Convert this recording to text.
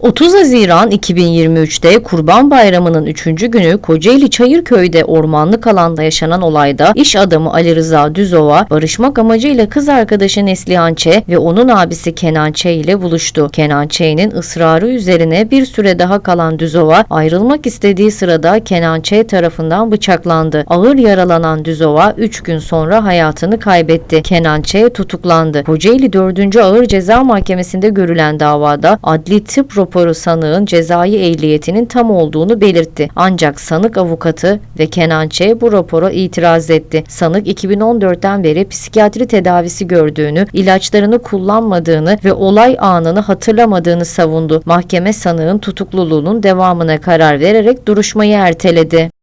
30 Haziran 2023'te Kurban Bayramı'nın 3. günü Kocaeli Çayırköy'de ormanlık alanda yaşanan olayda iş adamı Ali Rıza Düzova barışmak amacıyla kız arkadaşı Neslihan Ç ve onun abisi Kenan Ç ile buluştu. Kenan Ç'nin ısrarı üzerine bir süre daha kalan Düzova ayrılmak istediği sırada Kenan Ç tarafından bıçaklandı. Ağır yaralanan Düzova 3 gün sonra hayatını kaybetti. Kenan Ç tutuklandı. Kocaeli 4. Ağır Ceza Mahkemesi'nde görülen davada adli tıp raporu sanığın cezai ehliyetinin tam olduğunu belirtti. Ancak sanık avukatı ve Kenan Ç. bu rapora itiraz etti. Sanık 2014'ten beri psikiyatri tedavisi gördüğünü, ilaçlarını kullanmadığını ve olay anını hatırlamadığını savundu. Mahkeme sanığın tutukluluğunun devamına karar vererek duruşmayı erteledi.